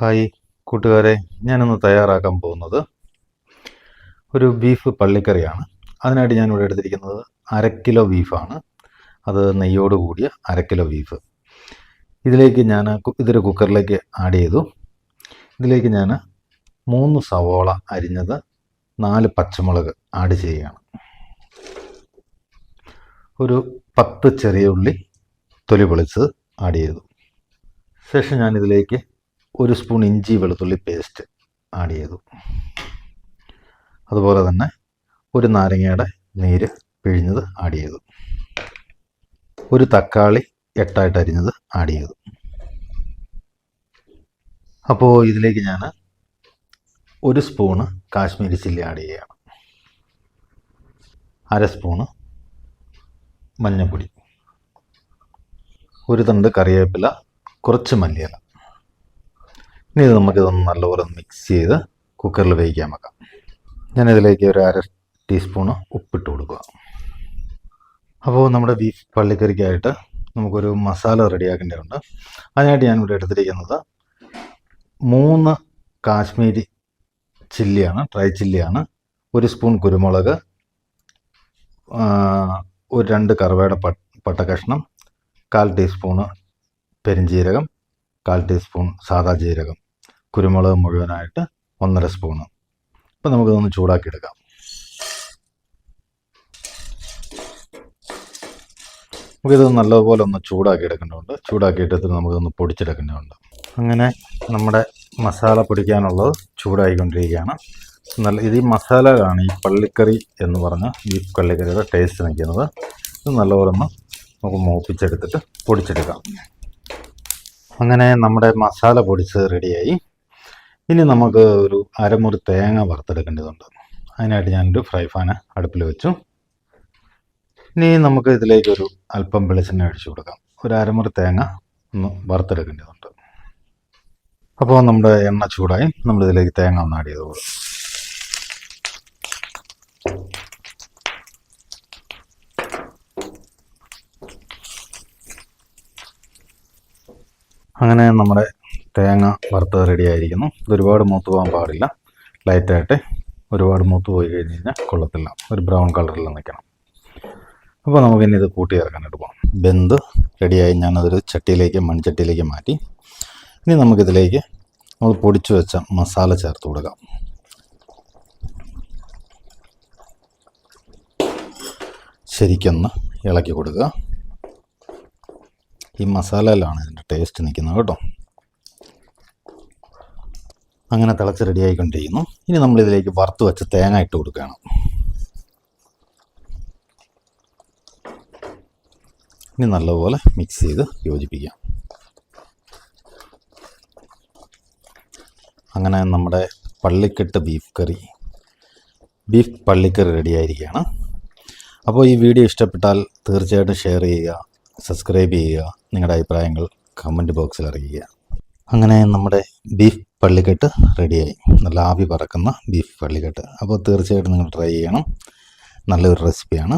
Hi കൂട്ടുകാരെ ഞാനിന്ന് തയ്യാറാക്കാൻ പോകുന്നത് ഒരു ബീഫ് പള്ളിക്കറിയാണ്. അതിനായിട്ട് ഞാനിവിടെ എടുത്തിരിക്കുന്നത് അര കിലോ ബീഫാണ്. അത് നെയ്യോട് കൂടിയ അര കിലോ ബീഫ്. ഇതിലേക്ക് ഞാൻ ഇതൊരു കുക്കറിലേക്ക് ആഡ് ചെയ്തു. ഇതിലേക്ക് ഞാൻ മൂന്ന് സവോള അരിഞ്ഞത് നാല് പച്ചമുളക് ആഡ് ചെയ്യുകയാണ്. ഒരു പത്ത് ചെറിയ ഉള്ളി തൊലി പൊളിച്ചത് ആഡ് ചെയ്തു. ശേഷം ഞാൻ ഇതിലേക്ക് ഒരു സ്പൂൺ ഇഞ്ചി വെളുത്തുള്ളി പേസ്റ്റ് ആഡ് ചെയ്തു. അതുപോലെ തന്നെ ഒരു നാരങ്ങയുടെ നീര് പിഴിഞ്ഞത് ആഡ് ചെയ്തു. ഒരു തക്കാളി എട്ടായിട്ട് അരിഞ്ഞത് ആഡ് ചെയ്തു. അപ്പോൾ ഇതിലേക്ക് ഞാൻ ഒരു സ്പൂണ് കാശ്മീരി ചില്ലി ആഡ് ചെയ്യുകയാണ് അര സ്പൂണ് മഞ്ഞൾപ്പൊടി ഒരു തണ്ട് കറിവേപ്പില കുറച്ച് മല്ലിയില. ഇനി ഇത് നമുക്കിതൊന്ന് നല്ലപോലെ മിക്സ് ചെയ്ത് കുക്കറിൽ വേവിക്കാൻ വെക്കാം. ഞാനിതിലേക്ക് ഒരു അര ടീസ്പൂണ് ഉപ്പിട്ട് കൊടുക്കുക. അപ്പോൾ നമ്മുടെ ബീഫ് പള്ളിക്കറിക്കായിട്ട് നമുക്കൊരു മസാല റെഡിയാക്കേണ്ടതുണ്ട് അതിനായിട്ട് ഞാനിവിടെ എടുത്തിരിക്കുന്നത് മൂന്ന് കാശ്മീരി ചില്ലിയാണ് ഡ്രൈ ചില്ലിയാണ് ഒരു സ്പൂൺ കുരുമുളക് ഒരു രണ്ട് കറുവയുടെ പട്ട കഷ്ണം കാൽ ടീസ്പൂണ് പെരിഞ്ജീരകം കാൽ ടീസ്പൂൺ സാദാ ജീരകം. കുരുമുളക് മുഴുവനായിട്ട് ഒന്നര സ്പൂണ്. അപ്പം നമുക്കതൊന്ന് ചൂടാക്കി എടുക്കാം നമുക്കിത് നല്ലതുപോലെ ഒന്ന് ചൂടാക്കി എടുക്കേണ്ടതുണ്ട് ചൂടാക്കി എടുത്തിട്ട് നമുക്കൊന്ന് പൊടിച്ചെടുക്കേണ്ടതുണ്ട്. അങ്ങനെ നമ്മുടെ മസാല പൊടിക്കാനുള്ളത് ചൂടായിക്കൊണ്ടിരിക്കുകയാണ്. നല്ല ഇത് ഈ മസാലകളാണ് ഈ പള്ളിക്കറി എന്ന് പറഞ്ഞ ഈ പള്ളിക്കറിയുടെ ടേസ്റ്റ് നിൽക്കുന്നത്. ഇത് നല്ലപോലെ ഒന്ന് നമുക്ക് മൂപ്പിച്ചെടുത്തിട്ട് പൊടിച്ചെടുക്കാം. അങ്ങനെ നമ്മുടെ മസാല പൊടിച്ച് റെഡിയായി ഇനി നമുക്ക് ഒരു അരമുറി തേങ്ങ വറുത്തെടുക്കേണ്ടതുണ്ട്. അതിനായിട്ട് ഞാനൊരു ഫ്രൈ പാന് അടുപ്പിൽ വെച്ചു. ഇനി നമുക്ക് ഇതിലേക്കൊരു അല്പം വെളിച്ചെണ്ണ ഒഴിച്ചു കൊടുക്കാം. ഒരു അരമുറി തേങ്ങ ഒന്ന് വറുത്തെടുക്കേണ്ടതുണ്ട്. അപ്പോൾ നമ്മുടെ എണ്ണ ചൂടായി. നമ്മൾ ഇതിലേക്ക് തേങ്ങ ഒന്ന് ആഡ് ചെയ്ത് കൊടുക്കും അങ്ങനെ നമ്മുടെ തേങ്ങ വറുത്തത് റെഡി ആയിരിക്കുന്നു. ഇതൊരുപാട് മൂത്ത് പോകാൻ പാടില്ല. ലൈറ്റായിട്ട് ഒരുപാട് മൂത്ത് പോയി കഴിഞ്ഞ് കഴിഞ്ഞാൽ കൊള്ളത്തില്ല. ഒരു ബ്രൗൺ കളറിൽ നിൽക്കണം. അപ്പോൾ നമുക്ക് ഇനി ഇത് കൂട്ടി ഇറക്കാനായിട്ട് പോകാം ബെന്ത് റെഡിയായി ഞാനതൊരു ചട്ടിയിലേക്ക് മൺചട്ടിയിലേക്ക് മാറ്റി. ഇനി നമുക്കിതിലേക്ക് നമ്മൾ പൊടിച്ചു വെച്ച മസാല ചേർത്ത് കൊടുക്കാം. ശരിക്കൊന്ന് ഇളക്കി കൊടുക്കുക. ഈ മസാലയിലാണ് ഇതിന്റെ ടേസ്റ്റ് നിൽക്കുന്നത് കേട്ടോ. അങ്ങനെ തിളച്ച് റെഡിയായിക്കൊണ്ടിരിക്കുന്നു. ഇനി നമ്മളിതിലേക്ക് വറുത്ത് വെച്ച് തേങ്ങ ഇട്ട് കൊടുക്കുകയാണ്. ഇനി നല്ലപോലെ മിക്സ് ചെയ്ത് യോജിപ്പിക്കാം. അങ്ങനെ നമ്മുടെ പള്ളിക്കെട്ട് ബീഫ് കറി ബീഫ് പള്ളിക്കറി റെഡിയായിരിക്കുകയാണ് അപ്പോൾ ഈ വീഡിയോ ഇഷ്ടപ്പെട്ടാൽ തീർച്ചയായിട്ടും ഷെയർ ചെയ്യുക സബ്സ്ക്രൈബ് ചെയ്യുക നിങ്ങളുടെ അഭിപ്രായങ്ങൾ കമന്റ് ബോക്സിൽ അറിയിക്കുക. അങ്ങനെ നമ്മുടെ ബീഫ് പള്ളിക്കെട്ട് റെഡിയായി. നല്ല ആവി പറക്കുന്ന ബീഫ് പള്ളിക്കെട്ട്. അപ്പോൾ തീർച്ചയായിട്ടും നിങ്ങൾ ട്രൈ ചെയ്യണം. നല്ലൊരു റെസിപ്പിയാണ്